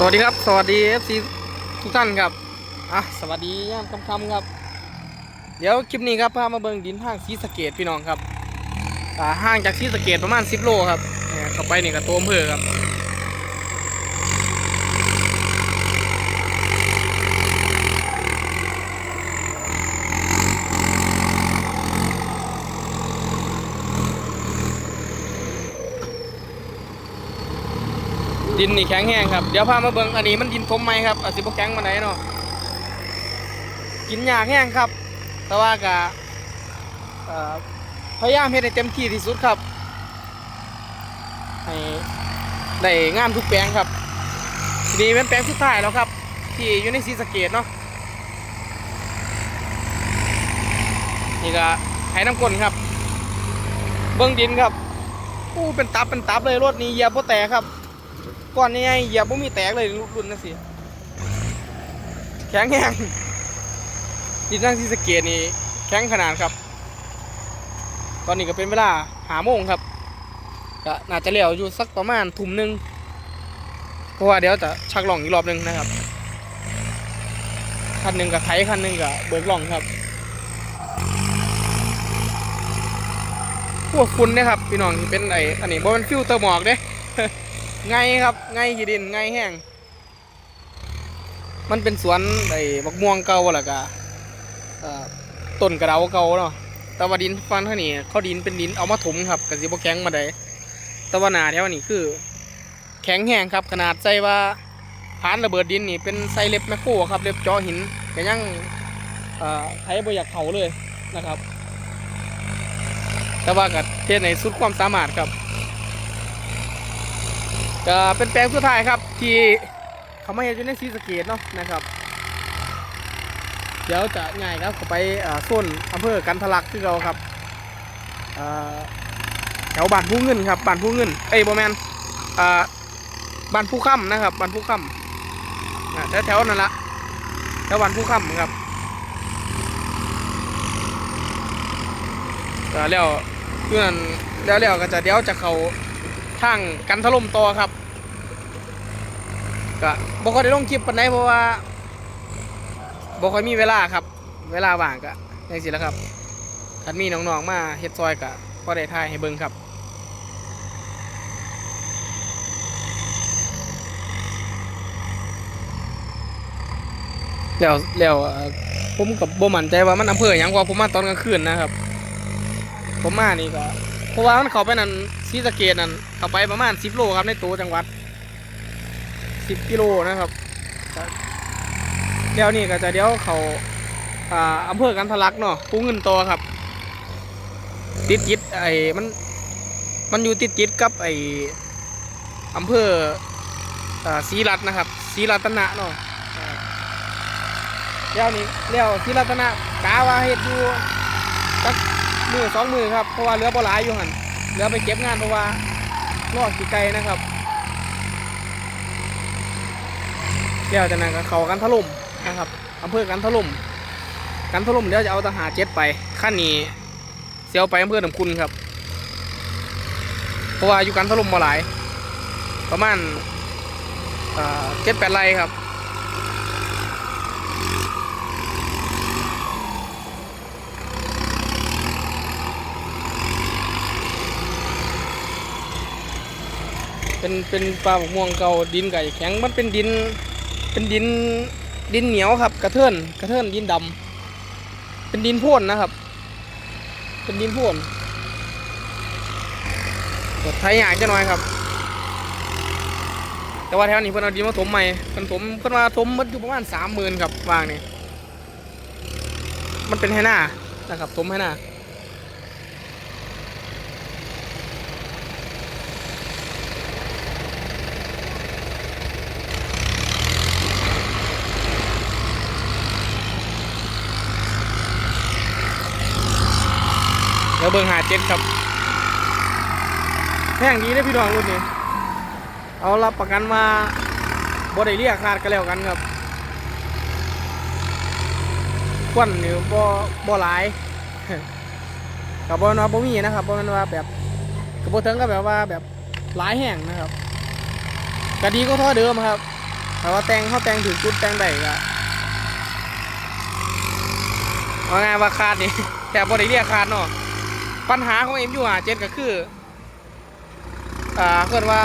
สวัสดีครับ สวัสดีเอฟซีทุกท่านครับอะสวัสดีย่ามค่ำๆครับ เดี๋ยวคลิปนี้ครับพามาเบิ่งดินห้างซีสเกตพี่น้องครับอ่าห้างจากซีสเกตประมาณ 10 โลครับเนี่ยเข้าไปนี่กับตัวอำเภอครับ ดินนี่แข็งแห้งครับ เดี๋ยวพามาเบิ่งอันนี้มันดินทมไหมครับอาจสิบ่แข็งมาไหนเนาะกินยากแห้งครับ แต่ว่ากะพยายามเฮ็ดให้เต็มที่ที่สุดครับให้ได้งามทุกแปลงครับทีนี้เป็นแปลงสุดท้ายแล้วครับ ที่อยู่ในศรีสเกดเนาะนี่ก็ให้น้ำกลนครับ เบิ้งดินครับอู้เป็นตับเป็นตับเลยรถนี้เยียบบ่แตกครับ ก่อนนี้ไงเหยียบบ่มีแตกเลยรุ่นนั่นสิแข็งแห้งดินทางที่สเกตนี่แข็งขนาดครับ ตอนนี้ก็เป็นเวลาหาโมงครับก็น่าจะเลี้ยวอยู่สักประมาณทุ่มหนึงเพราะว่าเดี๋ยวจะชักหล่องอีกรอบหนึงนะครับคันหนึ่งกับไถคันหนึ่งกับเบิกหล่องครับพวกคุณเนี่ยครับพี่น้องที่เป็นไออันนี้บ่เป็นฟิลเตอร์หมอกเด้ ไงครับไงขีดินไงแห้ง มันเป็นสวนไอ้บักม่วงเก่าแล้วก็เอ่อต้นกระเดาเก่าเนาะแต่ว่าดินฟันเท่านี้เขาดินเป็นดินเอามาถมครับกสิบแข็งมาได้แต่ว่าหนาแถวนี้คือ แข็งแห้งครับ ขนาดใส่ว่าผานระเบิดดินนี่เป็นไซเล็บแมคโครครับเล็บจอหินก็ยังเอ่อใช้บ่อยากเขาเลยนะครับ แต่ว่ากับเทศในสุดความสามารถครับ ก็เป็นแปลงสุดท้ายครับที่เขามาเห็นอยู่ในซีสะเกตเนาะนะครับ เดี๋ยวจะง่ายครับไปอ่าโซนอำเภอกันทะลักที่เราครับแถวบ้านผู้เงินครับบ้านผู้เงินเอ้ยบอแมนบ้านผู้ค่ำนะครับบ้านผู้ค่ำแถวแถวนั่นละแถวบ้านผู้ค่ำครับแล้วเพื่อนแล้วแล้วก็จะเดี๋ยวจะเขา ทางกันถล่มต่อครับก็บอกค่อยได้ลงคลิปปานใดเพราะว่าบอกค่อยมีเวลาครับ เวลาว่างก็ยังสิแล้วครับคันมีน้องๆมาเฮ็ดซอยก็พอได้ถ่ายให้เบิ่งครับแล้วแล้วผมกับบ่มั่นใจว่ามันอำเภอหยังเพราผมมาตอนกลางคืนนะครับ ผมมานี่ก็ ราะว่ามันเขาไปนั่นซีสะเกตนั่นเขาไปประมาณสิบโลครับในตัวจังหวัดสิบกิโลนะครับเดี๋ยวนี้ก็จะเดี๋ยวเขาอ่าอำเภอกันทะลักเนาะปูเงินโตครับ ติดจิตไอ้มันมันอยู่ติดจิตกับไอ้อำเภออ่าศรีรัตน์นะครับศรีรัตนะเนาะเดี๋ยวนี้เดี๋ยวศรีรัตนะกาว่าเฮ็ดอยู่จัก มือสองมือครับเพราะว่าเรือโบราณอยู่หันเรือไปเก็บงานเพราะว่ารอดกี่ไกลนะครับเดี๋ยวจากนั้นก็เขากันถล่มนะครับอำเภอกันถล่มกันถล่มเดี๋ยวจะเอาทหารเจ็ดไปขั้นนี้เสียวไปอำเภอหนำคุณครับเพราะว่าอยู่กันถล่มมาหลาย ประมาณเจ็ดแปดไร่ครับ เป็นเป็นปลาหมกม่วงเก่าดินไก่แข็งมันเป็นดิน เป็นดินดินเหนียวครับ กระเทือนกระเทือนดินดำเป็นดินพ่นนะครับ เป็นดินพ่นกดไทยยากจะหน่อยครับ แต่ว่าแถวนี้เพิ่นเอาดินมาถมใหม่เพิ่นถมเพิ่นว่าถมมันอยู่ประมาณสามหมื่นครับวางนี่มันเป็นให้หน้านะครับถมให้หน้า เบิงหาเจ็ดครับแพงดีนะพี่น้องรุ่นนี้ เอารับประกันมาบ่ได้เรียกขาดกันแล้วกันครับควันนี่บ่บ่หลายกับบ่นว่าบ่มีนะครับบ่แม่นว่าแบบกับบ่ถึงก็แบบว่าแบบหลายแห้งนะครับก็ดีก็ท่าเดิมครับถ้าว่าแตงเขาแตงถึงจุดแตงได้ก็ว่าไงว่าคาดนี่แต่บริเรียกคาดเนาะ ปัญหาของเอ็มยูหาเจ็ดก็คือ อ่าเกิดว่า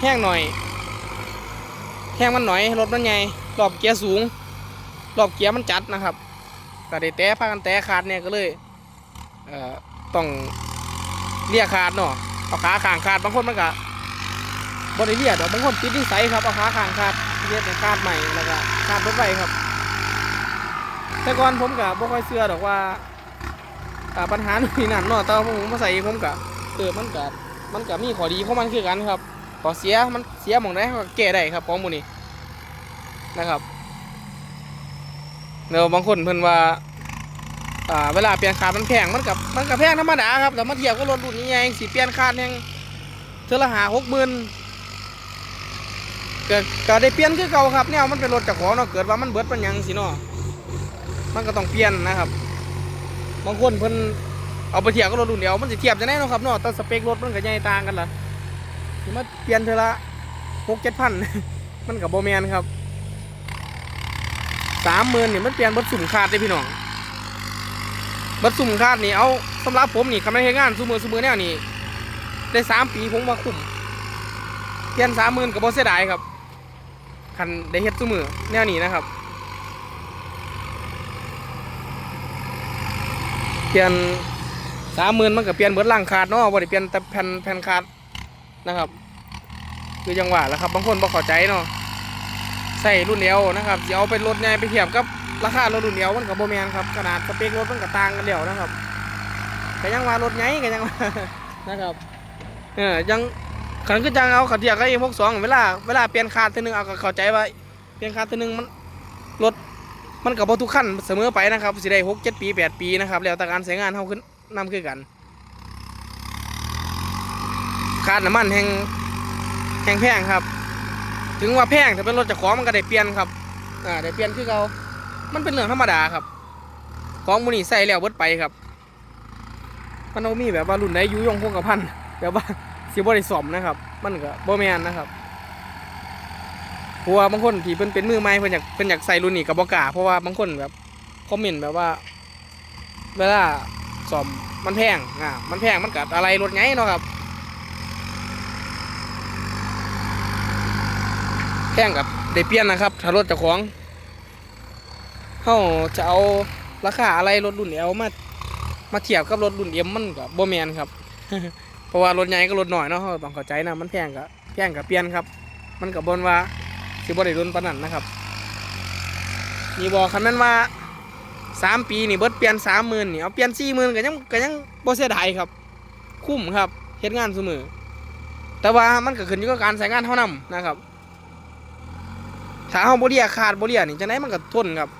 แห้งหน่อย แห้งมันหน่อย รถมันใหญ่รอบเกียร์สูง รอบเกียร์มันจัดนะครับก็ได้แต่พากันแต่ขาดเนี่ยก็เลยเอ่อต้องเรียกขาดเนาะเอาขาข้างขาดบางคนมันก็บริเรียดอกบางคนติดนิสัยครับเอาขาข้างขาดเรียกแต่ขาดใหม่แล้วก็ขาดรถไฟครับ แต่ก่อนผมก็บ่ค่อยเชื่อดอกว่า ปัญหาหนี้นั่นเนาะแต่ผมมาใส่ผมก็เออมันก็มันก็มีข้อดีของมันคือกันครับข้อเสียมันเสียหมองได้ก็แก้ได้ครับของมูนี้นะครับแล้วบางคนเพิ่นว่าอ่าเวลาเปลี่ยนคาดมันแพงมันกับมันกับแพงธรรมดาครับแต่มาเทียบกับรถรุ่นนี้ไงสิเปลี่ยนคาดแห่งเทอละหาหกหมื่นก็ก็ได้เปลี่ยนคือเก่าครับเนี่ยมันเป็นรถจากของเนาะเกิดว่ามันเบิดเป็นยังสิเนาะมันก็ต้องเปลี่ยนนะครับ บางคนเพิ่นเอาไปเทียบกับรถรุ่นเดียวมันสิเทียบจะได้เนาะครับเนาะแต่สเปครถมันก็ใหญ่ต่างกันล่ะสิมาเปลี่ยนเทละหกเจ็ดพันมันกับโบแมนครับสามหมื่นนี่มันเปลี่ยนบัสุ่มคาดได้พี่น้องบัสุ่มคาดนี่เอาสำหรับผมนี่คำนั้นเฮงานซุมือซุมือแนวนี่ได้สามปีผมว่าคุ้มเปลี่ยนสามหมื่นกับโบเสียดายครับคันได้เฮ็ดซุมือแนวนี้นะครับ ปลี่ยนสามหมื่นมันก็เปลี่ยนเบิดล่างขาดเนาะบ่ได้เปลี่ยนแต่แผ่นแผ่นขาดนะครับ คือจังหวะแล้วครับ บางคนบ่เข้าใจเนาะใส่รุ่นเดียวนะครับสิเอาเป็นรถใหญ่ไปเทียบกับราคารถรุ่นเดียวมันก็บ่แมนครับขนาดสเปครถมันก็ต่างกันแล้วนะครับก็ยังว่ารถใหญ่ก็ยังว่านะครับเออยังขันคือจังเอาขันเทียบกับ E62 เวลาเวลาเปลี่ยนคาดทีนึงเอาก็เข้าใจว่าเปลี่ยนคาดทีนึงมันรถ มันกับทุกขั้นเสมอไปนะครับสิได้หกเจ็ดปีแปดปีนะครับแล้วแต่การใช้งานเท่าขึ้นนำคือกันคาดน้ำมันแห่งแห่งแพงครับ ถึงว่าแพงแต่เป็นรถจากของมันก็ได้เปลี่ยนครับอ่าได้เปลี่ยนคือเขามันเป็นเรื่องธรรมดาครับ ของมูนี่ใส่แล้วเบิดไปครับมันเอามีแบบว่ารุ่นไหนยุยงคงกับพันแบบว่าสิบริสมนะครับ มันก็บ่แมนนะครับ เพราะว่าบางคนที่เพิ่นเป็นมือใหม่เพิ่นอยากเพิ่นอยากใส่รุ่นนี้กับบกล้าเพราะว่าบางคนแบบคอมเมนต์แบบว่า เวลาสอมมันแพงอ่ามันแพงมันกัดอะไรรถไงเนาะครับแพงกับได้เปลี่ยนนะครับ ถ้ารถเจ้าของเฮาจะเอาราคาอะไรรถรุ่นเอลมามาเทียบกับรถรุ่นเอ็มมันก็บ่แมนครับ เพราะว่ารถใหญ่กับรถหน้อยเนาะต้องเข้าใจนะมันแพงกับแพงกับเปลี่ยนครับ มันกับบนว่า สิบ่ได้รุนปานนั้นนะครับนี่บอกคันแม่นว่าสามปีนี่เบิดเปลี่ยนสามหมื่นนี่เอาเปลี่ยนสี่หมื่นก็ยังก็ยังบ่เสียดายครับ คุ้มครับเฮ็ดงานเสมอแต่ว่ามันก็ขึ้นอยู่กับการใช้งานเท่านั้นนะครับถ้าเฮาบ่เลียขาดบ่เลียนี่จังไดมันก็ทนครับ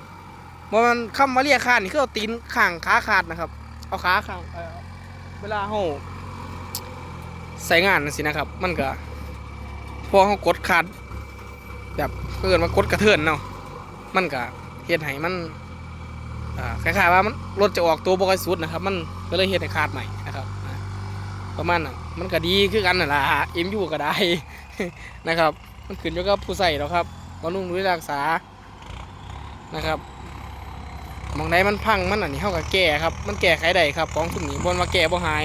บ่มันคำว่าเลียขาดนี่คือเอาตีนข้างขาขาดนะครับ เอาขาข้างเอ่อเวลาเฮาใช้งานสินะครับ มันก็พอเฮากดขาด แบบเพื่อนว่ากดกระเทือนเนาะมันก็เฮ็ดให้มันคล้ายๆว่ามันรถจะออกตัวบ่ค่อยสุดนะครับ มันก็เลยเฮ็ดให้ขาดใหม่นะครับอ่าประมาณนั้นมันก็ดีคือกันนั่นล่ะ MU ก็ได้นะครับ มันขึ้นอยู่กับผู้ใส่แล้วครับบำรุงดูแลรักษานะครับมองใดมันพังมันอันนี้เฮาก็แก้ครับ มันแก้ไขได้ครับของทุกนี้บ่นว่าแก้บ่หาย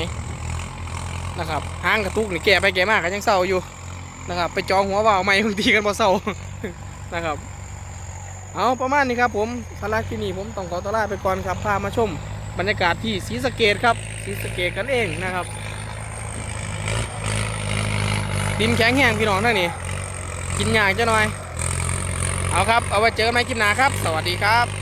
นะครับหางกระตุกนี่แก้ไปแก้มากก็ยังเศร้าอยู่ นะครับ ไปจองหัวว่าวใหม่บางทีกันพอเศร้านะครับ เอาประมาณนี้ครับผมสาระที่นี่ผมต้องขอตัวลาไปก่อนครับพามาชมบรรยากาศที่ศรีสะเกดครับศรีสะเกดกันเองนะครับ ดินแข็งแห้งพี่น้องทั้งนี้กินยากจะหน่อย เอาครับ เอาไว้เจอกันใหม่คลิปหน้าครับ สวัสดีครับ